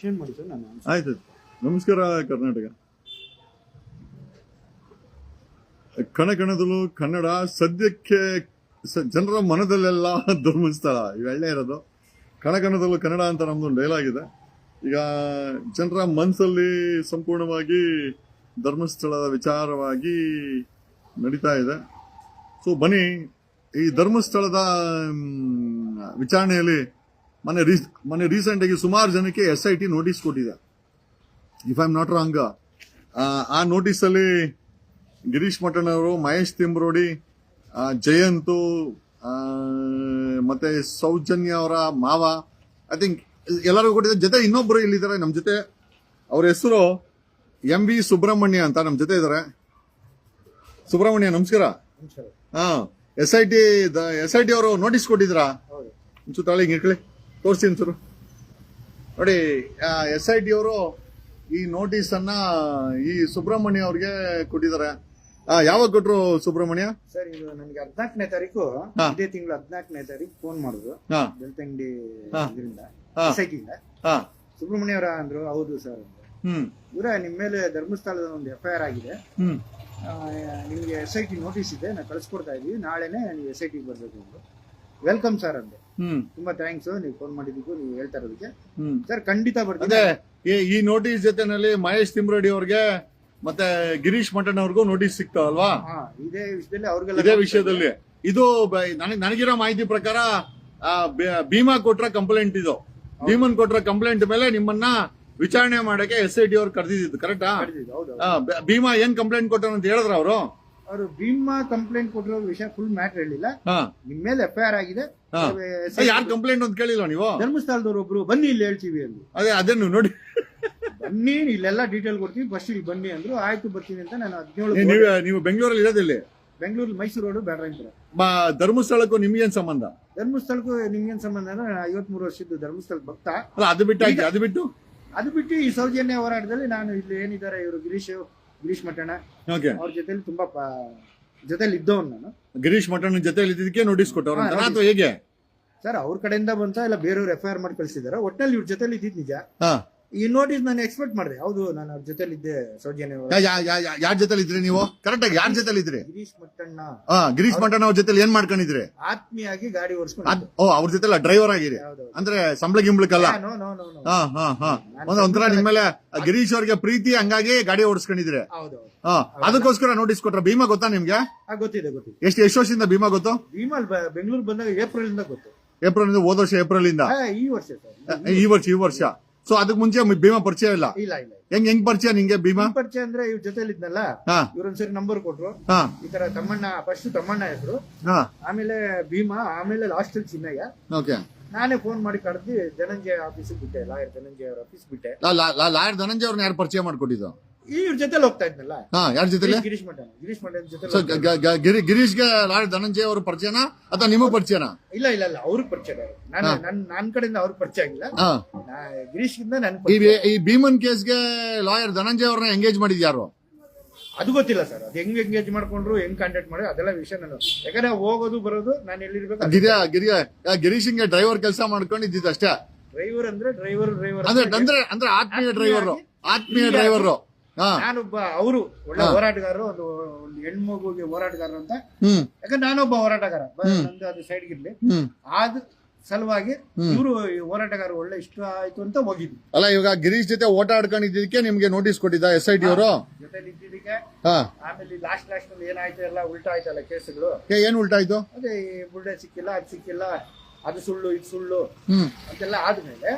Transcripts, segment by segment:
Extend ಮಾಡಿ sir ನಾನು ಆಯ್ತು. ನಮಸ್ಕಾರ, ಕರ್ನಾಟಕ. ಕಣಕಣದಲ್ಲೂ ಕನ್ನಡ ಸದ್ಯಕ್ಕೆ ಜನರ ಮನದಲ್ಲೆಲ್ಲ ಧರ್ಮಸ್ಥಳ ಇವೆಲ್ಲ ಇರೋದು. ಕಣಕಣದಲ್ಲೂ ಕನ್ನಡ ಅಂತ ನಮ್ದೊಂದು ಡೈಲಾಗ್ ಇದೆ ಈಗ ಜನರ ಮನಸ್ಸಲ್ಲಿ ಸಂಪೂರ್ಣವಾಗಿ ಧರ್ಮಸ್ಥಳದ ವಿಚಾರವಾಗಿ ನಡೀತಾ ಇದೆ. ಸೊ ಬನ್ನಿ, ಈ ಧರ್ಮಸ್ಥಳದ ವಿಚಾರಣೆಯಲ್ಲಿ ಮೊನ್ನೆ ರೀ ಮೊನ್ನೆ ರೀಸೆಂಟ್ ಆಗಿ ಸುಮಾರು ಜನಕ್ಕೆ ಎಸ್ ಐ ಟಿ ನೋಟಿಸ್ ಕೊಟ್ಟಿದೆ. If I am not wrong ಆ ನೋಟಿಸ್ ಅಲ್ಲಿ ಗಿರೀಶ್ ಅವರು ಮಹೇಶ್ ತಿಂಬ್ರೋಡಿ ಜಯಂತು ಮತ್ತೆ ಸೌಜನ್ಯ ಅವರ ಮಾವ ಐ ಥಿಂಕ್ ಎಲ್ಲರಿಗೂ ಕೊಟ್ಟಿದ್ದಾರೆ ಜೊತೆ ಇನ್ನೊಬ್ಬರು ಇಲ್ಲಿದ್ದಾರೆ. ನಮ್ಮ ಜೊತೆ ಅವ್ರ ಹೆಸರು ಎಂ ವಿ ಸುಬ್ರಹ್ಮಣ್ಯ ಅಂತ ನಮ್ಮ ಜೊತೆ ಇದ್ದಾರೆ. ಸುಬ್ರಹ್ಮಣ್ಯ ನಮಸ್ಕಾರ. ಹಾ S I T S I T ಅವರು ನೋಟಿಸ್ ಕೊಟ್ಟಿದ್ರಾ? ಒಂಚೂರು ತಾಳಿ ಹಿಂಗೆ ಇಟ್ಕೊಳ್ಳಿ. ತೋರಿಸಿ ಸರ್. ನೋಡಿ ಎಸ್ ಐ ಟಿ ಅವರು ಈ ನೋಟಿಸ್ ಅನ್ನ ಈ ಸುಬ್ರಹ್ಮಣ್ಯ ಅವ್ರಿಗೆ ಕೊಟ್ಟಿದ್ದಾರೆ. ಯಾವಾಗ ಕೊಟ್ರು ಸುಬ್ರಹ್ಮಣ್ಯ? ಸರ್ ಇದು ನನಗೆ ಹದಿನಾಲ್ಕನೇ ತಾರೀಕು. ಇದೇ ತಿಂಗಳು ಹದಿನಾಲ್ಕನೇ ತಾರೀಕು ಫೋನ್ ಮಾಡಿದ್ರು ಬೆಳ್ತಂಗಡಿ ಎಸ್ ಇದರಿಂದ. ಸೊಸೈಟಿಯಿಂದ ಸುಬ್ರಹ್ಮಣ್ಯ ಅವರ ಅಂದ್ರು ಹೌದು ಸರ್. ಹ್ಮ್. ಇವರ ನಿಮ್ಮ ಮೇಲೆ ಧರ್ಮಸ್ಥಳದ ಒಂದು ಎಫ್ ಐ ಆರ್ ಆಗಿದೆ. ನಿಮ್ಗೆ ಎಸ್ ಐ ಟಿ ನೋಟಿಸ್ ಇದೆ ನಾವು ಕಳಿಸ್ಕೊಡ್ತಾ ಇದೀವಿ. ನಾಳೆನೆ ನೀವು ಎಸ್ ಐ ಟಿ ಬರ್ಬೇಕು ವೆಲ್ಕಮ್ ಸರ್ ಅಂದೆ. ತುಂಬಾ ಥ್ಯಾಂಕ್ಸ್ ನೀವು ಫೋನ್ ಮಾಡಿದ್ದಕ್ಕೂ ನೀವು ಹೇಳ್ತಾ ಇರೋದಕ್ಕೆ. ಹ್ಮ್. ಸರ್ ಖಂಡಿತ ಬರ್ತೀನಿ. ಅದೇ ಈ- ನೋಟಿಸ್ ಜೊತೆನಲ್ಲಿ ಮಹೇಶ್ ತಿಮ್ರಡಿ ಅವ್ರಿಗೆ ಮತ್ತೆ ಗಿರೀಶ್ ಮಠನ್ ಅವ್ರಿಗೂ ನೋಟಿಸ್ ಸಿಗ್ತಾವಲ್ವಾ ಹಾ ಇದೇ ವಿಷಯದಲ್ಲಿ ಅವ್ರಿಗೆ ಇದೇ ವಿಷಯದಲ್ಲಿ. ಇದು ನನಗೆ ನನಗ್ ನನಗಿರೋ ಮಾಹಿತಿ ಪ್ರಕಾರ ಭೀಮಾ ಕೊಟ್ರ ಕಂಪ್ಲೇಂಟ್ ಇದು. ಭೀಮನ್ ಕೊಟ್ರ ಕಂಪ್ಲೇಂಟ್ ಮೇಲೆ ನಿಮ್ಮನ್ನ ವಿಚಾರಣೆ ಮಾಡಕ್ಕೆ ಎಸ್ ಐ ಟಿ ಅವ್ರು ಕರೆದಿದ್ದು ಕರೆಕ್ಟಾ ಭೀಮಾ ಏನ್ ಕಂಪ್ಲೇಂಟ್ ಕೊಟ್ಟರು ಅಂತ ಹೇಳಿದ್ರ ಅವರು? ಅವರು ಭೀಮಾ ಕಂಪ್ಲೇಂಟ್ ಕೊಟ್ಟಿರೋ ವಿಷಯ ಫುಲ್ ಮ್ಯಾಟರ್ ಹೇಳಿಲ್ಲ. ನಿಮ್ ಮೇಲೆ ಎಫ್ಐಆರ್ ಐ ಆರ್ ಆಗಿದೆ. ಯಾರು ಕಂಪ್ಲೇಂಟ್ ಅಂತ ಕೇಳಿಲ್ಲ ನೀವು? ಧರ್ಮಸ್ಥಳದವ್ರು ಒಬ್ರು ಬನ್ನಿ ಇಲ್ಲಿ ಹೇಳ್ತೀವಿ ಅಂದ್ರು. ಅದೇ ಅದನ್ನು ನೋಡಿ. ಬನ್ನಿ ಇಲ್ಲೆಲ್ಲ ಡೀಟೇಲ್ ಕೊಡ್ತೀವಿ ಬಸ್ ಇಲ್ಲಿ ಬನ್ನಿ ಅಂದ್ರು. ಆಯ್ತು ಬರ್ತೀನಿ ಅಂತ ನಾನು ಹದಿನೇಳು ನೀವು ನೀವು ಬೆಂಗಳೂರಲ್ಲಿ ಇರೋದಿಲ್ಲ ಬೆಂಗಳೂರು ಮೈಸೂರು ರೋಡ್ ಬ್ಯಾಡ್ರಂಪುರ ಬ- ಧರ್ಮಸ್ಥಳಕ್ಕೂ ನಿಮ್ಗೇನ್ ಸಂಬಂಧ? ಧರ್ಮಸ್ಥಳಕ್ಕೂ ನಿಮ್ಗೇನ್ ಸಂಬಂಧ ಅಂದ್ರೆ ನಾನು ಐವತ್ಮೂರು ವರ್ಷದ್ದು ಧರ್ಮಸ್ಥಳ ಭಕ್ತ. ಅದು ಬಿಟ್ಟು ಅದು ಬಿಟ್ಟು? ಅದು ಬಿಟ್ಟು ಈ ಸೌಜನ್ಯ ಹೋರಾಟದಲ್ಲಿ ನಾನು ಇಲ್ಲಿ ಏನಿದ್ದಾರೆ ಇವರು ಗಿರೀಶ್ ಗಿರೀಶ್ ಮಠಣ ಓಕೆ ಅವ್ರ ಜೊತೆಲಿ ತುಂಬಾ ಜೊತೆಲಿ ಇದ್ದವನು ನಾನು. ಗಿರೀಶ್ ಮಠಣ ಜೊತೆಲಿ ಇದ್ದಕ್ಕೆ ನೋಟಿಸ್ ಕೊಟ್ಟವ್ರ ಹಾ, ಅಥವಾ ಹೇಗೆ? ಸರ್ ಅವ್ರ ಕಡೆಯಿಂದ ಬಂತ ಇಲ್ಲ ಬೇರೆಯವ್ರು ಎಫ್ ಐ ಆರ್ ಮಾಡಿ ಕಳಿಸಿದಾರೆ. ಒಟ್ಟಲ್ಲಿ ಇವ್ರ ಜೊತೆಲಿ ಇದ್ದಿದ್ ನಿಜ. ಹಾ. ಈ ನೋಟಿಸ್ ನಾನು ಎಕ್ಸ್ಪೆಕ್ಟ್ ಮಾಡಿದೆ. ಹೌದು ನಾನು ಅವ್ರ ಜೊತೆಲಿ ಇದ್ದೆ ಸೌಜನ್ಯ ಯಾರ ಜೊತೆಲಿ ಇದ್ರಿ ನೀವು? ಕರೆಕ್ಟ್ ಆಗಿ ಯಾರ್ ಜೊತೆಲಿ ಇದ್ರಿ ಗಿರೀಶ್ ಮಟ್ಟಣ್ಣ. ಹಾ ಗಿರೀಶ್ ಮಟ್ಟಣ್ಣ ಅವ್ರ ಜೊತೆಲಿ ಏನ್ ಮಾಡ್ಕೊಂಡಿದ್ರಿ? ಆತ್ಮೀಯಾಗಿ ಗಾಡಿ ಓಡಿಸ್ಕೊಂಡು ಓ ಅವ್ರ ಜೊತೆಲ್ಲ ಡ್ರೈವರ್ ಆಗಿರಿ. ಅಂದ್ರೆ ಸಂಬಳ ಗಿಂಬಳಕ್ಕಲ್ಲ? No no no no. ಹಾ ಹಾ ಹಾ. ಒಂದ್ ಒಂಥರ ನಿಮ್ಮೇಲೆ ಗಿರೀಶ್ ಅವ್ರಿಗೆ ಪ್ರೀತಿ ಹಂಗಾಗಿ ಗಾಡಿ ಓಡಿಸ್ಕೊಂಡಿದ್ರಿ. ಹೌದೌದು. ಹಾ ಅದಕ್ಕೋಸ್ಕರ ನೋಟಿಸ್ ಕೊಟ್ರ. ಭೀಮಾ ಗೊತ್ತಾ ನಿಮ್ಗೆ? ಆ ಗೊತ್ತಿದೆ ಗೊತ್ತಿದೆ. ಎಷ್ಟು ಎಷ್ಟು ವರ್ಷದಿಂದ ಭೀಮಾ ಗೊತ್ತು? ಭೀಮಲ್ ಬೆಂಗಳೂರು ಬಂದಾಗ ಏಪ್ರಿಲ್ ಇಂದ ಗೊತ್ತು. ಏಪ್ರಿಲ್ ಇಂದ ಹೋದ ವರ್ಷ ಏಪ್ರಿಲ್ ಇಂದ ಆ, ಈ ವರ್ಷ ಸರ್. ಈ ವರ್ಷ ಈ ವರ್ಷ. ಸೊ ಅದಕ್ ಮುಂಚೆ ಭೀಮಾ ಪರಿಚಯ ಇಲ್ಲ. ಇಲ್ಲ ಇಲ್ಲ ಹೆಂಗ್ ಹೆಂಗ್ ಪರಿಚಯ ನಿಂಗೆ ಭೀಮಾ? ಪರಿಚಯ ಅಂದ್ರೆ ಇವ್ರ ಜೊತೆಲಿ ಇದ್ನಲ್ಲ ಹಾ ಇವ್ರೊಂದ್ಸರಿ ನಂಬರ್ ಕೊಟ್ರು. ಹಾ. ಈ ತರ ತಮ್ಮಣ್ಣ ಫಸ್ಟ್ ತಮ್ಮಣ್ಣ ಹೆಸರು. ಹಾ. ಆಮೇಲೆ ಭೀಮಾ ಆಮೇಲೆ ಲಾಸ್ಟ್ ಚಿನ್ನಯ್ಯ. ಓಕೆ. ನಾನೇ ಫೋನ್ ಮಾಡಿ ಕರೆದಿ ಧನಂಜಯ ಆಫೀಸ್ ಬಿಟ್ಟೆ ಲಾಯರ್ ಧನಂಜಯ ಅವ್ರ ಆಫೀಸ್ ಬಿಟ್ಟೆ. ಲಾಯರ್ ಧನಂಜಯ ಅವ್ರನ್ನ ಯಾರು ಪರಿಚಯ ಮಾಡ್ಕೊಟ್ಟಿದ್ದು? ಇವ್ರ ಜೊತೆಲಿ ಹೋಗ್ತಾ ಇದ್ನಲ್ಲ. ಹಾ ಯಾರ ಜೊತೆಲಿ? ಗಿರೀಶ್ ಮಂಡ್ಯ ಗಿರೀಶ್ ಮಂಡ್ಯ ಸೊ ಜೊತೆ ಗಿರಿ ಗಿರೀಶ್ಗೆ ಲಾಡ್ ಧನಂಜಯ ಅವ್ರ ಪರಿಚಯನ ಅಥವಾ ನಿಮಗ್ ಪರಿಚಯನ? ಇಲ್ಲ ಇಲ್ಲ ಇಲ್ಲ ಅವ್ರಿಗೆ ಪರಿಚಯ ನನ್ನ ನಾನು ನನ್ ನನ್ ಕಡೆಯಿಂದ ಅವ್ರಿಗೆ ಪರಿಚಯ ಆಗಿಲ್ಲ. ಹಾ. ಗಿರೀಶ್ ಗಿರೀಶ್ಗಿಂತ ನನ್ ಈ ಪರಿಚಯ. ಈ ಭೀಮನ್ ಕೇಸ್ಗೆ ಲಾಯರ್ ಧನಂಜಯ ಅವ್ರನ್ನ ಎಂಗೇಜ್ ಮಾಡಿದ್ ಯಾರು? ಅದು ಗೊತ್ತಿಲ್ಲ ಸರ್ ಅದು ಹೆಂಗ್ ಎಂಗೇಜ್ ಮಾಡ್ಕೊಂಡ್ರು ಹೆಂಗ್ ಕಾಂಟ್ಯಾಕ್ಟ್ ಮಾಡಿ ಅದೆಲ್ಲ ವಿಷಯ ನಾನು ಯಾಕಂದ್ರೆ ಹೋಗೋದು ಬರೋದು ನಾನು ಎಲ್ಲಿರ್ಬೇಕು ಗಿರಿಯ ಗಿರಿಯ ಗಿರೀಶಿಂಗೆ ಡ್ರೈವರ್ ಕೆಲಸ ಮಾಡ್ಕೊಂಡು ಇದ್ದಿದ್ದು ಅಷ್ಟೇ? ಡ್ರೈವರ್ ಅಂದ್ರೆ ಡ್ರೈವರ್ ಡ್ರೈವರ್ ಅಂದ್ರೆ ಅಂದ್ರೆ ಅಂದ್ರೆ ಆತ್ಮೀಯ ಡ್ರೈವರ್ ಆತ್ಮೀಯ ಡ್ರೈವರ್ ನಾನೊಬ್ಬ ಅವರು ಒಳ್ಳೆ ಹೋರಾಟಗಾರರು ಒಂದು ಒಂದು ಹೆಣ್ಮಗುಗೆ ಹೋರಾಟಗಾರರು ಅಂತ. ಯಾಕಂದ್ರೆ ನಾನೊಬ್ಬ ಹೋರಾಟಗಾರ. ಬಂದ್ ನಂದು ಅದು ಸೈಡ್ ಇರ್ಲಿ. ಆದ ಸಲುವಾಗಿ ಇವರು ಹೋರಾಟಗಾರ ಒಳ್ಳೆ ಇಷ್ಟ ಆಯ್ತು ಅಂತ ಹೋಗಿದ್ವಿ. ಅಲ್ಲ ಇವಾಗ ಗಿರೀಶ್ ಜೊತೆ ಓಟ ಆಡ್ಕೊಂಡಿದ್ದಕ್ಕೆ ನಿಮ್ಗೆ ನೋಟಿಸ್ ಕೊಟ್ಟಿದ್ದ ಎಸ್ ಐ ಟಿ ಅವರು? ಜೊತೆ ಇದ್ದಿದ್ದಕ್ಕೆ. ಆಮೇಲೆ ಲಾಸ್ಟ್ ಲಾಸ್ಟ್ ಏನಾಯ್ತು ಎಲ್ಲ ಉಲ್ಟಾ ಆಯ್ತಲ್ಲ ಕೇಸ್ಗಳು? ಏನ್ ಉಲ್ಟಾ ಆಯ್ತು? ಅದೇ ಈ ಬುಲ್ಡೆ ಸಿಕ್ಕಿಲ್ಲ ಅದು ಸಿಕ್ಕಿಲ್ಲ ಅದು ಸುಳ್ಳು ಇದು ಸುಳ್ಳು ಅಂತೆಲ್ಲ ಆದ್ಮೇಲೆ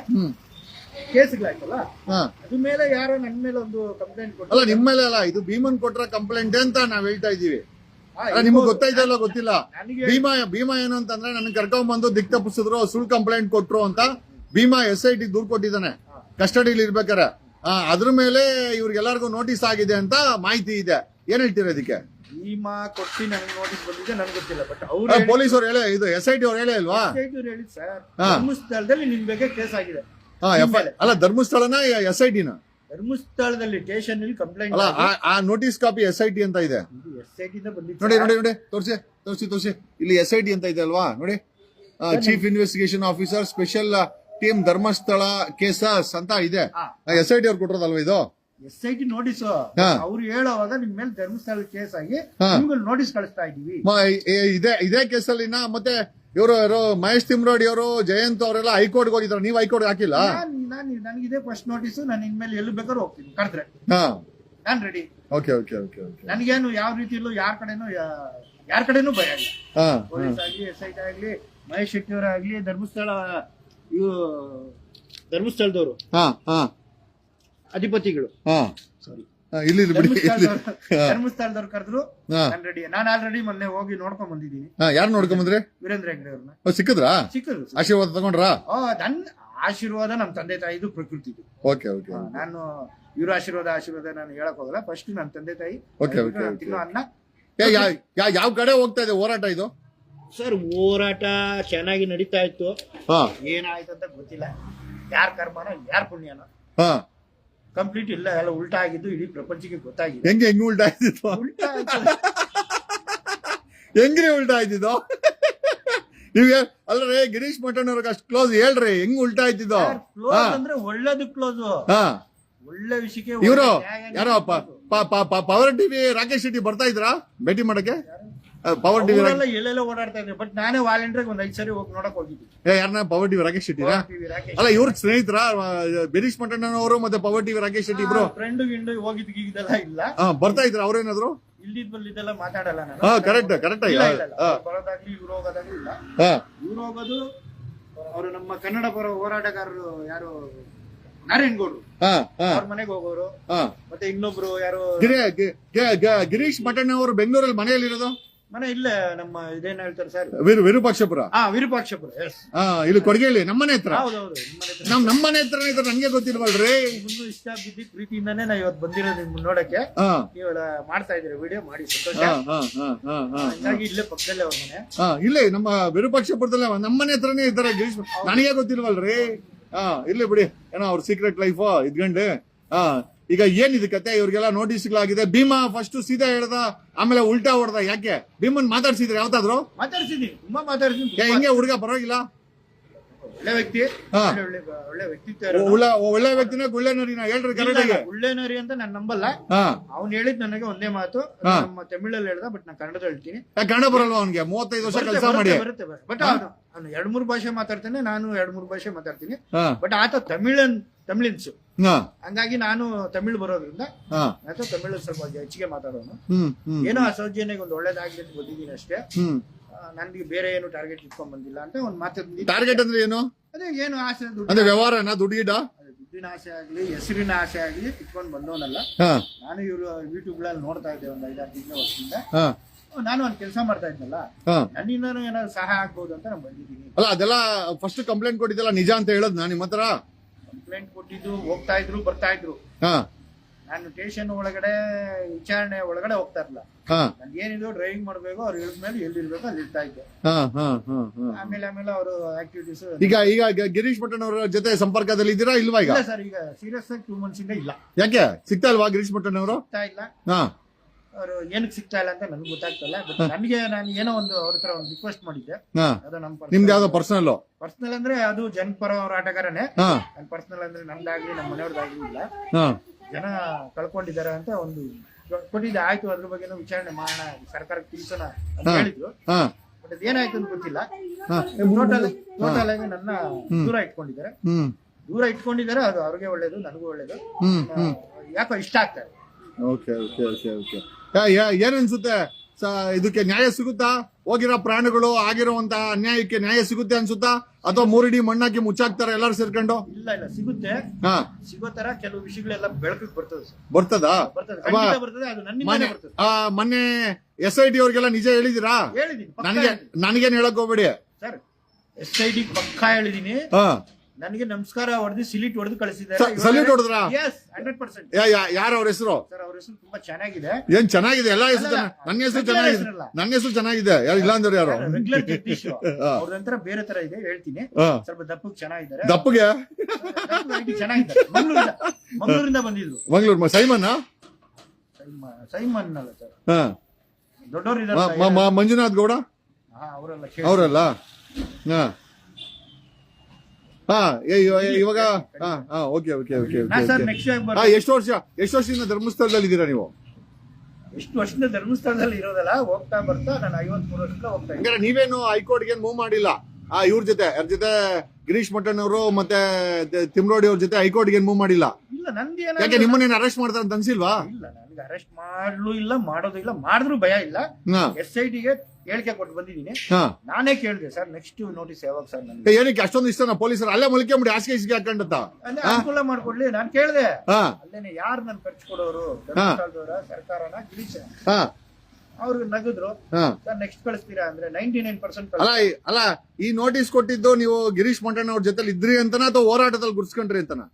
ಕೇಸ್ಗಳಾಯ್ತಲ್ಲ? ಹಾ. ಅದ್ರ ಮೇಲೆ ಯಾರೋ ನನ್ನ ಮೇಲೆ ಒಂದು ಕಂಪ್ಲೇಂಟ್ ಅಲ್ಲ ನಿಮ್ಮ ಮೇಲೆ ಅಲ್ಲ ಇದು ಭೀಮನ್ ಕೊಟ್ರ ಕಂಪ್ಲೇಂಟ್ ಅಂತ ನಾವ್ ಹೇಳ್ತಾ ಇದೀವಿ ನಿಮ್ಗೆ ಗೊತ್ತಾಯ್ತಲ್ಲ ಗೊತ್ತಿಲ್ಲ? ಭೀಮಾ ಭೀಮಾ ಏನು ಅಂತಂದ್ರೆ ನನ್ ಕರ್ಕೊಂಡ್ ಬಂದು ದಿಕ್ ತಪ್ಪಿಸಿದ್ರು ಸುಳ್ಳು ಕಂಪ್ಲೇಂಟ್ ಕೊಟ್ರು ಅಂತ ಭೀಮಾ ಎಸ್ ಐ ಟಿ ದೂರ್ ಕೊಟ್ಟಿದ್ದಾನೆ. ಕಸ್ಟಡಿಲಿ ಇರ್ಬೇಕಾರೆ. ಅದ್ರ ಮೇಲೆ ಇವ್ರಿಗೆಲ್ಲರಿಗೂ ನೋಟಿಸ್ ಆಗಿದೆ ಅಂತ ಮಾಹಿತಿ ಇದೆ. ಏನ್ ಹೇಳ್ತೀರ ಇದಕ್ಕೆ? ಭೀಮಾ ಕೊಟ್ಟಿ ನನಗೆ ನೋಟಿಸ್ ಬಂದಿದೆ ನನಗೆ ಗೊತ್ತಿಲ್ಲ ಬಟ್ ಅವ್ರು ಪೊಲೀಸ್ ಅವ್ರು ಹೇಳೇ ಇದು ಎಸ್ ಐ ಟಿ ಅವ್ರು ಹೇಳೇ ಅಲ್ವಾ ಹೇಳಿದ್ ಸರ್. ಧರ್ಮಸ್ಥಳದಲ್ಲಿ ನಿಮ್ ಬಗ್ಗೆ ಕೇಸ್ ಆಗಿದೆ. ಅಲ್ಲ ಧರ್ಮಸ್ಥಳನ ಎಸ್ ಐ ಟಿನ ಧರ್ಮಸ್ಥಳದಲ್ಲಿ ಸ್ಟೇಷನ್ ಅಲ್ಲಿ ಕಂಪ್ಲೇಂಟ್ ಅಲ್ಲ ಆ- ಆ notice copy S I T ಅಂತ ಇದೆ. ಎಸ್ ಐ ಟಿಂದ ಬಂದಿತ್ತು. ನೋಡಿ ನೋಡಿ ನೋಡಿ ತೋರಿಸಿ ತೋರಿಸಿ ತೋರಿಸಿ. ಇಲ್ಲಿ ಎಸ್ ಐ ಟಿ ಅಂತ ಇದೆ ಅಲ್ವಾ? ನೋಡಿ. Chief investigation officer special team Dharmasthala cases ಅಂತ ಇದೆ. ಹಾ. ಎಸ್ ಐ ಟಿ ಅವ್ರು ಕೊಟ್ಟಿರೋದಲ್ವಾ ಇದು? ಎಸ್ ಐ ಟಿ ನೋಟಿಸ್ ಹಾ. ಅವ್ರು ಹೇಳೋವಾಗ ನಿಮ್ ಮೇಲೆ ಧರ್ಮಸ್ಥಳ ಕೇಸ್ ಆಗಿ ಹಾ. ನಿಮ್ಗೆ ನೋಟಿಸ್ ಕಳಿಸ್ತಾ ಇದೀವಿ. ಮ- ಇದೇ ಇದೇ ಕೇಸಲ್ಲಿನ ಮತ್ತೆ ಇವರು ಯಾರು ಮಹೇಶ್ ತಿಮ್ರೋಡಿ ಅವರು ಜಯಂತ್ ಅವರೆಲ್ಲ ಹೈಕೋರ್ಟ್ ಹೋಗಿದ್ರು. ನೀವು ಹೈಕೋರ್ಟ್ ಹಾಕಿಲ್ಲ? ನಾನ್ ನಾನ್ ನನಗಿದೆ ಫಸ್ಟ್ ನೋಟಿಸ್ ನಾನು ಇನ್ಮೇಲೆ ಎಲ್ಲಿ ಬೇಕಾದ್ರೂ ಹೋಗ್ತೀನಿ. ಕರೆದ್ರೆ. ಹಾ. ನಾನ್ ready okay okay okay okay ನನಗೇನು ಯಾವ ರೀತಿಯಲ್ಲೂ ಯಾರ ಕಡೆನೂ ಯಾರ ಕಡೆನೂ ಭಯ ಇಲ್ಲ. ಹಾ ಪೊಲೀಸ್ ಆಗ್ಲಿ ಎಸ್ ಐ ಆಗ್ಲಿ ಮಹೇಶ್ ಶೆಟ್ಟಿ ಅವರಾಗ್ಲಿ ಧರ್ಮಸ್ಥಳ ಇವು ಧರ್ಮಸ್ಥಳದವರು. ಹಾ ಹಾ. ಅಧಿಪತಿಗಳು. ಹಾ. ಸಾರಿ ಇಲ್ಲಿ ಇಲ್ಲಿ ಬಿಡಿ ಧರ್ಮಸ್ಥಳದವ್ರು ಕರೆದ್ರು ಹಾ. ನಾನು ರೆಡಿ ನಾನು ಆಲ್ರೆಡಿ ಮೊನ್ನೆ ಹೋಗಿ ನೋಡ್ಕೊಂಡ್ ಬಂದಿದ್ದೀನಿ. ಯಾರು ನೋಡ್ಕೊಂಡ್ ಬಂದ್ರೆ? ವೀರೇಂದ್ರ ಹೆಗ್ಡೆ ಅವ್ರನ್ನ. ಸಿಕ್ಕಿದ್ರಾ? ಸಿಕ್ಕರು ಆಶೀರ್ವಾದ ತಗೊಂಡ್ರಾ? ನನ್ ಆಶೀರ್ವಾದ ನಮ್ಮ ತಂದೆ ತಾಯಿದು ಪ್ರಕೃತಿ ಓಕೆ ಓಕೆ ನಾನು ಇವ್ರ ಆಶೀರ್ವಾದ ಆಶೀರ್ವಾದ ನಾನು ಹೇಳಕ್ ಹೋಗಲ್ಲ. ಫಸ್ಟ್ ನನ್ನ ತಂದೆ ತಾಯಿ ಓಕೆ ಓಕೆ ತಿನ್ನೋ ಅನ್ನ. ಏ, ಯಾ- ಯಾ- ಯಾವ ಕಡೆ ಹೋಗ್ತಾ ಇದೆ ಹೋರಾಟ ಇದು? ಸರ್ ಹೋರಾಟ ಚೆನ್ನಾಗಿ ನಡೀತಾ ಇತ್ತು. ಹಾ. ಏನಾಯ್ತು ಅಂತ ಗೊತ್ತಿಲ್ಲ. ಯಾರ ಕರ್ಮನೋ ಯಾರ ಪುಣ್ಯನೋ. ಹಾ. ಕಂಪ್ಲೀಟ್ ಇಲ್ಲ ಎಲ್ಲ ಉಲ್ಟಾ ಆಗಿದ್ದು ಇಡೀ ಪ್ರಪಂಚಕ್ಕೆ ಗೊತ್ತಾಗಿದೆ. ಹೆಂಗೆ ಹೆಂಗ್ ಉಲ್ಟಾ ಆಯ್ತಿತ್ತು ಉಲ್ಟಾ ಆಯ್ತು. ಹೆಂಗ್ರಿ ಉಲ್ಟಾ ಆಯ್ತಿದ್ದು ನೀವ್ ಅಲ್ರಿ ಗಿರೀಶ್ ಮಠನ್ ಅವ್ರಿಗೆ ಅಷ್ಟು ಕ್ಲೋಸ್ ಹೇಳ್ರಿ ಹೆಂಗ್ ಉಲ್ಟಾ ಆಯ್ತಿದ್ದು ಅಂದ್ರೆ ಒಳ್ಳೇದು ಕ್ಲೋಸ್ ಹಾ. ಒಳ್ಳೆ ವಿಷಯಕ್ಕೆ ಇವರು ಯಾರೋ ಪವರ್ ಟಿವಿ ರಾಕೇಶ್ ಶೆಟ್ಟಿ ಬರ್ತಾ ಇದ್ರಾ? ಭೇಟಿ ಮಾಡಕ್ಕೆ? ಪವರ್ ಟಿವಿ ಅವರೆಲ್ಲ ಎಲ್ಲೆಲ್ಲ ಓಡಾಡ್ತಾ ಇದ್ರು. ಬಟ್ ನಾನೇ ವಾಲಂಟಿಯರ್ ಒಂದ್ ಐದ್ ಸರಿ ಹೋಗಿ ನೋಡಕ್ ಹೋಗಿದ್ವಿ ಯಾರನ್ನ ಪವರ್ ಟಿವಿ ರಾಕೇಶ್ ಶೆಟ್ಟಿ ರಾಕೇಶ್ ಅಲ್ಲ ಇವ್ರ ಸ್ನೇಹಿತರ? ಗಿರೀಶ್ ಮಠನ್ ಅವರು ಮತ್ತೆ ಪವರ್ ಟಿವಿ ರಾಕೇಶ್ ಶೆಟ್ಟಿ ಇಬ್ರು? ಫ್ರೆಂಡ್ ಗಿಂಡು ಹೋಗಿದ್ ಗೀಗಿದೆಲ್ಲ ಇಲ್ಲ. ಹಾ ಬರ್ತಾ ಇದ್ರ ಅವ್ರೇನಾದ್ರು? ಇಲ್ದಿದ್ ಬಲ್ಲಿದೆಲ್ಲ ಮಾತಾಡಲ್ಲ ನಾನು. ಹಾ ಕರೆಕ್ಟ್ ಕರೆಕ್ಟ್ ಇಲ್ಲ, ಇಲ್ಲ, ಇಲ್ಲ. ಅವ್ರು ಬರೋದಾಗ್ಲಿ ಇವ್ರು ಹೋಗೋದಾಗ್ಲಿ ಇಲ್ಲ. ಹಾ. ಇವ್ರು ಹೋಗೋದು ಅವರು ನಮ್ಮ ಕನ್ನಡ ಪರ ಹೋರಾಟಗಾರರು ಯಾರು? ನಾರಾಯಣ್ ಗೌಡ್ರು. ಅವ್ರ ಮನೆಗೆ ಹೋಗೋರು. ಹಾ. ಮತ್ತೆ ಇನ್ನೊಬ್ರು ಯಾರು ಗಿರೀಶ್ ಮಟಣ್ಣ ಅವರು ಬೆಂಗಳೂರಲ್ಲಿ ಮನೆಯಲ್ಲಿ ಇರೋದು ಮನೆ ಇಲ್ಲೇ ನಮ್ಮ ಇದೇನ್ ಹೇಳ್ತಾರೆ ಸರ್ ವಿರು ವಿರೂಪಾಕ್ಷಪುರ? ಹಾ ವಿರೂಪಾಕ್ಷಪುರ ಎಸ್ ಹಾ ಇಲ್ಲಿ ಕೊಡಗೇಲಿ ನಮ್ಮನೆ ಹತ್ರ. ಹೌದೌದು. ನಮ್ ನಮ್ಮನೆ ಹತ್ರ ಇದ್ರೆ ನನ್ಗೆ ಗೊತ್ತಿಲ್ವಲ್ರಿ? ನಿಮ್ಮನ್ನು ಇಷ್ಟ ಬಿದ್ದಿ ಪ್ರೀತಿಯಿಂದಾನೇ ನಾ ಇವತ್ತು ಬಂದಿರೋ ನಿಮ್ ನೋಡಕ್ಕೆ. ಹಾ. ನೀವೆಲ್ಲ ಮಾಡ್ತಾ ಇದ್ದೀರಿ ವಿಡಿಯೋ ಮಾಡಿ ಸಂತೋಷ. ಹಾ ಹಾ ಹಾ ಹಾ ಹಾ. ಹಂಗಾಗಿ ಇಲ್ಲೇ ಪಕ್ಕದಲ್ಲೇ ಅವ್ರ ಮನೆ. ಹಾ ಇಲ್ಲೇ ನಮ್ಮ ವಿರೂಪಾಕ್ಷಪುರದಲ್ಲೇ ನಮ್ಮನೆ ಹತ್ರನೇ ಇದ್ದಾರೆ ಗಿರೀಶ್. ನನಗೆ ಗೊತ್ತಿಲ್ವಲ್ರಿ? ಹಾ ಇಲ್ಲೇ ಬಿಡಿ. ಏನೋ ಅವ್ರ ಸೀಕ್ರೆಟ್ ಲೈಫ್ ಇದ್ಕಂಡು. ಹಾ. ಈಗ ಏನಿದೆ ಕತೆ? ಇವ್ರಿಗೆಲ್ಲ ನೋಟಿಸ್ಗಳಾಗಿದೆ. ಭೀಮಾ ಫಸ್ಟ್ ಸೀದಾ ಹೇಳ್ದ ಆಮೇಲೆ ಉಲ್ಟಾ ಹೊಡ್ದ. ಯಾಕೆ? ಭೀಮನ್ ಮಾತಾಡ್ಸಿದ್ರೆ ಯಾವ್ದಾದ್ರು? ಮಾತಾಡ್ಸಿದೀನಿ ತುಂಬಾ ತುಂಬಾ ಹಿಂಗೆ ಹುಡುಗ ಪರವಾಗಿಲ್ಲ. ಒಳ್ಳೆ ವ್ಯಕ್ತಿ. ಒಳ್ಳೆ ಒಳ್ಳೆ ಒಳ್ಳೆ ವ್ಯಕ್ತಿತ್ವ. ಒಳ್ಳೆ ಒಳ್ಳೆ ವ್ಯಕ್ತಿನ ಒಳ್ಳೆ ನಾ ಹೇಳ್ರಿ ಅಂತ ನಾನು ನಂಬಲ್ಲ. ಅವ್ನ್ ಹೇಳಿದ್ ನನಗೆ ಒಂದೇ ಮಾತು. ನಮ್ಮ ತಮಿಳಲ್ಲಿ ಹೇಳ್ದ ಬಟ್ ನಾನು ಕನ್ನಡದಲ್ಲಿ ಹೇಳ್ತೀನಿ. ಕನ್ನಡ ಬರಲ್ವಾ ಅವ್ನಿಗೆ? ಮೂವತ್ತೈದು ವರ್ಷ ಕೆಲಸ ಮಾಡಿ. ಬರುತ್ತೆ, ಬಟ್ ಅವನು ಅವನು ಎರಡ್ ಮೂರು ಭಾಷೆ ಮಾತಾಡ್ತಾನೆ ನಾನು ಎರಡ್ ಮೂರು ಭಾಷೆ ಮಾತಾಡ್ತೀನಿ. ಬಟ್ ಆತ ತಮಿಳನ್ ತಮಿಳಿನ್ಸು. ಹಂಗಾಗಿ ನಾನು ತಮಿಳ್ ಬರೋದ್ರಿಂದ ಆತ ತಮಿಳು ಸ್ವಲ್ಪ ಹೆಚ್ಚಿಗೆ ಮಾತಾಡೋನು. ಏನೋ ಆ ಸೌಜನ್ಯಗೆ ಒಂದು ಒಳ್ಳೇದಾಗ್ಲಿ ಅಂತ ಬಂದಿದ್ದೀನಿ ಅಷ್ಟೇ. ನನ್ಗೆ ಬೇರೆ ಏನು ಟಾರ್ಗೆಟ್ ಇಟ್ಕೊಂಡ್ ಬಂದಿಲ್ಲ ಅಂತ ಒಂದು ಮಾತಾಡ್ತೀನಿ ಟಾರ್ಗೆಟ್ ಅಂದ್ರೆ ಏನು? ಅದೇ ಏನು ಆಸೆ ದುಡ್ಡು ವ್ಯವಹಾರನ ದುಡ್ಡಿಡ ದುಡ್ಡಿನ ಆಸೆ ಆಗ್ಲಿ ಹೆಸರಿನ ಆಸೆ ಆಗ್ಲಿ ಇಟ್ಕೊಂಡ್ ಬಂದವನಲ್ಲ. ನಾನು ಇವರು ಯೂಟ್ಯೂಬ್ಗಳಲ್ಲಿ ನೋಡ್ತಾ ಇದ್ದೆ ಒಂದ್ ಐದಾರು ತಿಂಗಳ ವರ್ಷದಿಂದ. ನಾನು ಒಂದ್ ಕೆಲಸ ಮಾಡ್ತಾ ಇದ್ನಲ್ಲ. ನನ್ನಿಂದ ನನ್ನಿಂದನೂ ಏನಾದ್ರು ಸಹಾಯ ಆಗ್ಬಹುದು ಅಂತ ನಾನು ಬಂದಿದ್ದೀನಿ. ಅಲ್ಲ ಅದೆಲ್ಲ ಫಸ್ಟ್ ಕಂಪ್ಲೇಂಟ್ ಕೊಟ್ಟಿದ್ದಲ್ಲ ನಿಜ ಅಂತ ಹೇಳೋದು ನಾನು ನಿಮ್ಮ ಹತ್ರ ಕಂಪ್ಲೇಂಟ್ ಕೊಟ್ಟಿದ್ದು ಹೋಗ್ತಾ ಇದ್ರು ಬರ್ತಾ ಇದ್ರು. ಹಾ. ನಾನು ಸ್ಟೇಷನ್ ಒಳಗಡೆ ವಿಚಾರಣೆ ಒಳಗಡೆ ಹೋಗ್ತಾ ಇರ್ಲಿಲ್ಲ. ಹಾ. ನನ್ಗೆ ಏನಿದ್ರು ಡ್ರೈವಿಂಗ್ ಮಾಡ್ಬೇಕು ಅವ್ರು ಹೇಳಿದ್ಮೇಲೆ ಎಲ್ಲಿರ್ಬೇಕು ಅಲ್ಲಿ ಇರ್ತಾ ಇದ್ದೆ. ಹಾ ಹಾ ಹಾ ಹಾ. ಆಮೇಲೆ ಆಮೇಲೆ ಅವರು ಆಕ್ಟಿವಿಟೀಸ್ ಈಗ ಈಗ ಗ- ಗಿರೀಶ್ ಮಠನ್ ಅವರ ಜೊತೆ ಸಂಪರ್ಕದಲ್ಲಿ ಇದ್ದೀರಾ ಇಲ್ವಾ ಈಗ? ಇಲ್ಲ ಸರ್ ಈಗ ಸೀರಿಯಸ್ ಆಗಿ ಟೂ ಮಂತ್ಸ್ ಇಂದ ಇಲ್ಲ. ಯಾಕೆ? ಸಿಗ್ತಾ ಇಲ್ವಾ ಗಿರೀಶ್ ಮಠನ್ ಅವರು? ಸಿಗ್ತಾ ಇಲ್ಲ. ಹಾ. ಅವರು ಏನಕ್ಕೆ ಸಿಗ್ತಾ ಇಲ್ಲ ಅಂತ ನನಗೆ ಗೊತ್ತಾಗ್ತಲ್ಲ ಬಟ್ ನನಗೆ ನಾನು ಏನೋ ಒಂದು ಅವ್ರ ಹತ್ರ ಒಂದು ರಿಕ್ವೆಸ್ಟ್ ಮಾಡಿದ್ದೆ. ಹಾ. ಅದು ನಮ್ಮ ನಿಮ್ದು ಯಾವ್ದೋ ಪರ್ಸನಲ್ ಪರ್ಸನಲ್ ಅಂದ್ರೆ ಅದು ಜನಪರ ಹೋರಾಟಗಾರನೇ ಹಾ. ನನ್ನ ಪರ್ಸನಲ್ ಅಂದ್ರೆ ನಮ್ದಾಗ್ಲಿ ನಮ್ಮ ಮನೆಯವ್ರದ್ದಾಗ್ಲಿ ಇಲ್ಲ. ಹಾ. ಜನ ಕಳ್ಕೊಂಡಿದ್ದಾರೆ ಅಂತ ಒಂದು ಕೊಟ್ಟಿದ್ದೆ. ಆಯ್ತು ಅದ್ರ ಬಗ್ಗೆ ವಿಚಾರಣೆ ಮಾಡೋಣ ಸರ್ಕಾರಕ್ಕೆ ತಿಳಿಸೋಣ ಅಂತ ಹಾ. ಹೇಳಿದ್ರು. ಹಾ. ಬಟ್ ಅದೇನಾಯ್ತು ಅಂತ ಗೊತ್ತಿಲ್ಲ. ಹಾ. ಟೋಟಲ್ ಟೋಟಲ್ ಆಗಿ ನನ್ನ ದೂರ ಇಟ್ಕೊಂಡಿದ್ದಾರೆ. ಹ್ಮ್. ದೂರ ಇಟ್ಕೊಂಡಿದ್ದಾರೆ ಅದು ಅವ್ರಿಗೆ ಒಳ್ಳೇದು ನನಗೂ ಒಳ್ಳೇದು. ಹ್ಮ್ ಹ್ಮ್. ಯಾಕೋ ಇಷ್ಟ ಆಗ್ತಾರೆ ಓಕೆ ಓಕೆ ಓಕೆ ಓಕೆ. ಏನ್ ಅನ್ಸುತ್ತೆ ಸ- ಇದಕ್ಕೆ ನ್ಯಾಯ ಸಿಗುತ್ತಾ? ಹೋಗಿರೋ ಪ್ರಾಣಿಗಳು ಆಗಿರುವಂತಹ ಅನ್ಯಾಯಕ್ಕೆ ನ್ಯಾಯ ಸಿಗುತ್ತೆ ಅನ್ಸುತ್ತಾ? ಅಥವಾ ಮೂರಿಡಿ ಮಣ್ಣಾಕಿ ಮುಚ್ಚಾಕ್ತಾರೆ ಎಲ್ಲಾರು ಸೇರ್ಕೊಂಡು? ಇಲ್ಲ ಇಲ್ಲ ಸಿಗುತ್ತೆ. ಹಾ. ಸಿಗೋ ತರ ಕೆಲವು ವಿಷಯಗಳೆಲ್ಲ ಬೆಳಕಿಗೆ ಬರ್ತದೆ ಮೊನ್ನೆ ಎಸ್ ಐ ಟಿ ಅವ್ರಿಗೆಲ್ಲ ನಿಜ ಹೇಳಿದಿರಾ ನನಗೆ. ನನಗೇನ್ ಹೇಳಕ್ ಹೋಗ್ಬೇಡಿ. ಸರ್ ಎಸ್ ಐ ಡಿ ಪಕ್ಕ ಹೇಳಿದೀನಿ. ಹಾ. ನನಗೆ ನಮಸ್ಕಾರ ಹೊಡೆದು ಸಿಲಿಟ್ ಹೊಡೆದು ಕಳಿಸಿದ್ದಾರೆ. salute ಹೊಡೆದ್ರಾ? ಎಸ್ ಹಂಡ್ರೆಡ್ ಪರ್ಸೆಂಟ್ ಯಾರ ಅವ್ರ ಹೆಸರು? ಸರ್ ಅವ್ರ ಹೆಸರು ತುಂಬಾ ಚೆನ್ನಾಗಿದೆ. ಏನ್ ಚೆನ್ನಾಗಿದೆ? ಎಲ್ಲಾ ಹೆಸರು ನನ್ನ ಹೆಸರು ಚೆನ್ನಾಗಿದೆ. ನನ್ನ ಹೆಸರು ಚೆನ್ನಾಗಿದೆ. ಯಾರು ಇಲ್ಲ ಅಂದ್ರೆ ಯಾರು? ರೆಗ್ಯುಲರ್ ಜಗದೀಶ್. ಅವ್ರದಂತರ ಬೇರೆ ತರ ಇದೆ ಹೇಳ್ತೀನಿ. ಸ್ವಲ್ಪ ದಪ್ಪಕ್ಕೆ ಚೆನ್ನಾಗಿದ್ದಾರೆ. ದಪ್ಪಗೆ? ಚೆನ್ನಾಗಿದೆ ಚೆನ್ನಾಗಿದ್ದಾರೆ. ಮಂಗಳೂರಿಂದ ಮಂಗಳೂರಿಂದ ಬಂದಿದ್ರು. ಮಂಗಳೂರು ಸೈಮನ್? ಸೈಮ- ಸೈಮನ್ ಅಲ್ಲ ಸರ್ ಹಾ. ದೊಡ್ಡವರು ಮಂಜುನಾಥ್ ಗೌಡ? ಅವರಲ್ಲ ಅವರಲ್ಲ? ಹಾ. ಹಾ ಇವಾಗ ಹಾ ಹಾ ಓಕೆ ಓಕೆ ಓಕೆ ಹಾ ಎಷ್ಟು ವರ್ಷ ಎಷ್ಟು ವರ್ಷದಿಂದ ಧರ್ಮಸ್ಥಳದಲ್ಲಿ ಇದ್ದೀರಾ ನೀವು? ಎಷ್ಟು ವರ್ಷದಿಂದ ಧರ್ಮಸ್ಥಳದಲ್ಲಿ ಇರೋದಲ್ಲ ಹೋಗ್ತಾ ಬರ್ತಾ ನಾನು ಐವತ್ಮೂರು ವರ್ಷದಿಂದ ಹೋಗ್ತಾ ಇದ್ದೀನಿ. ನೀವೇನು ಹೈಕೋರ್ಟ್ಗೆ ಮೂವ್ ಮಾಡಿಲ್ಲ? ಆ ಇವ್ರ ಜೊತೆ ಯಾರ ಜೊತೆ? ಗಿರೀಶ್ ಮಠನ್ ಅವರು ಮತ್ತೆ ತಿಮ್ರೋಡಿ ಅವ್ರ ಜೊತೆ ಹೈಕೋರ್ಟ್ಗೆ ಮೂವ್ ಮಾಡಿಲ್ಲ? ಇಲ್ಲ ನಂದು ಯಾಕೆ ನಿಮ್ಮನ್ನೇನು ಅರೆಸ್ಟ್ ಮಾಡ್ತಾರೆ ಅಂತ ಅನ್ಸಿಲ್ವಾ? ಇಲ್ಲ ನನಗೆ ಅರೆಸ್ಟ್ ಮಾಡ್ಲೂ ಇಲ್ಲ ಮಾಡೋದು ಇಲ್ಲ ಮಾಡಿದ್ರು ಭಯ ಇಲ್ಲ. ಎಸ್ ಐ ಟಿಗೆ ಹೇಳಿಕೆ ಕೊಟ್ಟು ಬಂದಿದ್ದೀನಿ. ಹಾ. ನಾನೇ ಕೇಳಿದೆ ಸರ್ ನೆಕ್ಸ್ಟ್ ನೋಟಿಸ್ ಯಾವಾಗ ಸರ್ ನನಗೆ? ಏನಕ್ಕೆ ಅಷ್ಟೊಂದು ಇಷ್ಟನಾ ಪೊಲೀಸರು? ಅಲ್ಲೇ ಮುಲ್ಕೊಂಬಿಡಿ ಹಾಸಿಗೆ ಇಸಿಗೆ ಹಾಕೊಂಡತ್ತ ಅಂದ್ರೆ ಅನುಕೂಲ ಮಾಡ್ಕೊಡ್ಲಿ ನಾನು ಕೇಳಿದೆ. ಹಾ. ಅಲ್ಲೇನೆ ಯಾರು ನನ್ ಖರ್ಚು ಕೊಡೋರು? ಧರ್ಮಸ್ಥಳದವರ ಸರ್ಕಾರನ ಗಿರೀಶ ಹಾ. ಅವ್ರಿಗೆ ನಗದ್ರು ಹಾ. ಸರ್ ನೆಕ್ಸ್ಟ್ ಕಳಿಸ್ತೀರಾ? ಅಂದ್ರೆ ನೈಂಟಿ ನೈನ್ ಪರ್ಸೆಂಟ್ ಅಲ್ಲ ಈ- ಅಲ್ಲ ಈ ನೋಟಿಸ್ ಕೊಟ್ಟಿದ್ದು ನೀವು ಗಿರೀಶ್ ಮಟ್ಟಣ್ಣ ಅವ್ರ ಜೊತೆ ಇದ್ರಿ ಅಂತನಾ ಅಥವಾ ಹೋರಾಟದಲ್ಲಿ ಗುರ್ಸ್ಕೊಂಡ್ರಿ ಅಂತನಾ?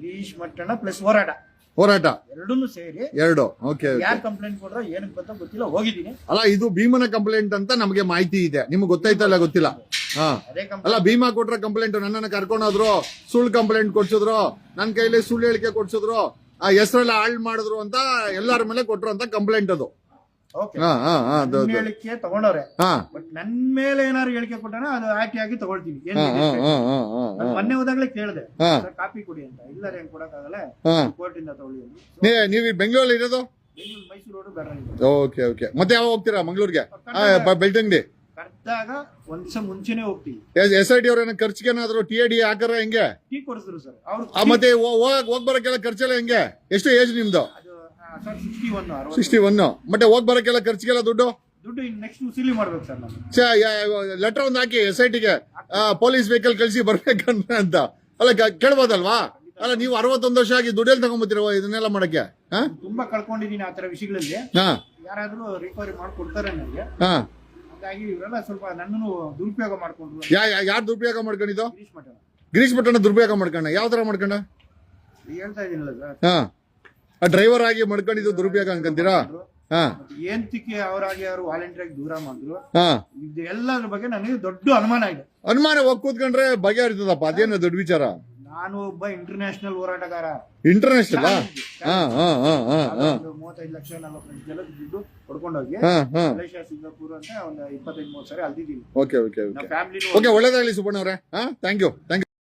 ಗಿರೀಶ್ ಮಟ್ಟಣ ಪ್ಲಸ್ ಹೋರಾಟ. ಹೋರಾಟ? ಎರಡನ್ನೂ ಸೇರಿ ಎರಡು. ಓಕೆ ಯಾರು ಕಂಪ್ಲೇಂಟ್ ಕೊಡ್ರ ಏನಕ್ಕೆ ಅಂತ ಗೊತ್ತಿಲ್ಲ ಹೋಗಿದ್ದೀನಿ. ಅಲ್ಲ ಇದು ಭೀಮನ ಕಂಪ್ಲೇಂಟ್ ಅಂತ ನಮಗೆ ಮಾಹಿತಿ ಇದೆ. ನಿಮ್ಗೆ ಗೊತ್ತಾಯ್ತಲ್ಲ ಗೊತ್ತಿಲ್ಲ? ಹಾ. ಅಲ್ಲ ಭೀಮಾ ಕೊಟ್ರ ಕಂಪ್ಲೇಂಟ್ ನನ್ನನ್ನ ಕರ್ಕೊಂಡೋದ್ರು ಸುಳ್ಳು ಕಂಪ್ಲೇಂಟ್ ಕೊಡ್ಸಿದ್ರು ನನ್ನ ಕೈಲಿ ಸುಳ್ಳು ಹೇಳಿಕೆ ಕೊಡ್ಸಿದ್ರು ಆ ಹೆಸರೆಲ್ಲ ಹಾಳ್ ಮಾಡಿದ್ರು ಅಂತ ಎಲ್ಲರ ಮೇಲೆ ಕೊಟ್ರು ಅಂತ ಕಂಪ್ಲೇಂಟ್ ಅದು. ಹಾ ಹಾ ಹಾ ಅದು ಅದು. ಹೇಳಿಕೆ ತಗೊಂಡವ್ರೆ. ಹಾ. ಬಟ್ ನನ್ ಮೇಲೆ ಏನಾದ್ರು ಹೇಳಿಕೆ ಕೊಟ್ಟನ ಅದು ಆಟಿ ಆಗಿ ತಗೊಳ್ತೀನಿ. ಏನ್ ಹಾ ಹಾ ಹಾ ಹಾ ಹಾ. ನಾನ್ ಮೊನ್ನೆ ಹೋದಾಗ್ಲೇ ಕೇಳಿದೆ. ಹಾ. ಕಾಪಿ ಕೊಡಿ ಅಂತ. ಇಲ್ಲ ರೀ ಹಂಗ್ ಕೊಡಕ್ಕಾಗಲ್ಲ. ಹಾ. ಕೋರ್ಟ್ ಇಂದ ತಗೊಳ್ಳಿ ಅಂದ್ರು. ನೀ- ನೀವು ಬೆಂಗಳೂರಲ್ಲಿ ಇರೋದು? ಬೆಂಗಳೂರು ಮೈಸೂರು ರೋಡ್ ಬೇಡ ಓಕೆ ಓಕೆ. ಮತ್ತೆ ಯಾವಾಗ ಹೋಗ್ತೀರಾ ಮಂಗಳೂರಿಗೆ? ಬೆಳ್ತಂಗಡಿ. ಕರ್ದಾಗ ಒಂದ್ ದಿವಸ ಮುಂಚೆನೆ ಹೋಗ್ತೀವಿ. ಎಸ್ ಐ ಟಿ ಅವ್ರ ಖರ್ಚಿಗೆ ಏನಾದ್ರು ಟಿ ಎ ಡಿ ಹಾಕರ ಹೆಂಗೆ? ಟೀ ಕೊಡಿಸಿದ್ರು ಸರ್ ಅವ್ರು ಆ, ಮತ್ತೆ ಹೋಗ್ ಬರಕ್ಕೆಲ್ಲ ಖರ್ಚೆಲ್ಲ ಹೆಂಗೆ? ಎಷ್ಟು ಏಜ್ ನಿಮ್ದು? ಸರ್ ಸಿಕ್ಸ್ಟಿ ಒನ್ ಮತ್ತೆ ಹೋಗ್ ಬರಕ್ಕೆಲ್ಲ ಖರ್ಚಿಗೆಲ್ಲ ದುಡ್ಡು? ದುಡ್ಡು ನೆಕ್ಸ್ಟ್ ಉಸಿಲಿ ಮಾಡ್ಬೇಕು ಸರ್ ನಾನು ಲೆಟರ್ ಒಂದು ಹಾಕಿ ಎಸ್ ಐ ಟಿಗೆ ಪೊಲೀಸ್ ವೆಹಿಕಲ್ ಕಳಿಸಿ ಬರ್ಬೇಕಂತ. ಅಂತ ಅಲ್ಲ ಕೇಳ್ಬೋದಲ್ವಾ? ಅಲ್ಲ ನೀವು ಅರವತ್ತೊಂದು ವರ್ಷ ಆಗಿ ದುಡ್ಡೆಲ್ಲಿ ತಗೊಂಬತ್ತೀರ ಇದನ್ನೆಲ್ಲ ಮಾಡಕ್ಕೆ? ಹಾ? ತುಂಬಾ ಕಳ್ಕೊಂಡಿದೀನಿ ಆ ತರ ವಿಷಯಗಳಲ್ಲಿ. ಹಾ. ಯಾರಾದ್ರೂ ರಿಕವರಿ ಮಾಡ್ಕೊಡ್ತಾರೆ ನನಗೆ ಹಾಗಾಗಿ ಇವರೆಲ್ಲ ಸ್ವಲ್ಪ ನನ್ನನ್ನು ದುರುಪಯೋಗ ಮಾಡ್ಕೊಂಡ್ರು. ಯಾ ಯಾರು ದುರುಪಯೋಗ ಮಾಡ್ಕೊಂಡಿದ್ದು? ಗಿರೀಶ್ ಮಠ ಗಿರೀಶ್ ದುರುಪಯೋಗ ಮಾಡ್ಕೊಂಡ. ಯಾವ ತರ ಮಾಡ್ಕೊಂಡ? ಹೇಳ್ತಾ ಇದೀನಲ್ಲ ಸರ್. ಹಾ. ಡ್ರೈವರ್ ಆಗಿ ಮಡ್ಕೊಂಡಿದ್ದು ದುರುಪಯೋಗ ಅನ್ಕೊಂತೀರಾ ಹಾ. ಅವರಾಗಿ ಅವರು ವಾಲಂಟಿಯರ್ ಆಗಿ ದೂರ ಮಾಡಿದ್ರು. ಹಾ. ಇದು ಬಗ್ಗೆ ನನಗೆ ದೊಡ್ಡ ಅನುಮಾನ ಇದೆ. ಅನುಮಾನ ಹೋಗ್ ಕೂತ್ಕೊಂಡ್ರೆ ಬಗೆಹರಿತದಪ್ಪ ಅದೇನು ದೊಡ್ಡ ವಿಚಾರ? ನಾನು ಒಬ್ಬ ಇಂಟರ್ನ್ಯಾಷನಲ್ ಹೋರಾಟಗಾರ. ಇಂಟರ್ನ್ಯಾಷನಲ್ ಹಾ ಹಾ ಹಾ ಹಾ ಮೂವತ್ತೈದು ಲಕ್ಷ ನಲವತ್ತು ಲಕ್ಷ ದುಡ್ಡು ಹೊಡ್ಕೊಂಡೋಗಿ ಹಾ ಹಾ. ಮಲೇಷ್ಯಾ ಸಿಂಗಾಪುರ್ ಅಂತ ಒಂದು ಇಪ್ಪತ್ತೈದು ಮೂವತ್ತು ಸಾರಿ ಅಲ್ದಿದ್ದೀನಿ okay okay okay family okay ಒಳ್ಳೇದಾಗ್ಲಿ ಸುಬ್ಬಣ್ಣ ಅವರೇ ಹಾ ಥ್ಯಾಂಕ್ ಯು ಥ್ಯಾಂಕ್ ಯು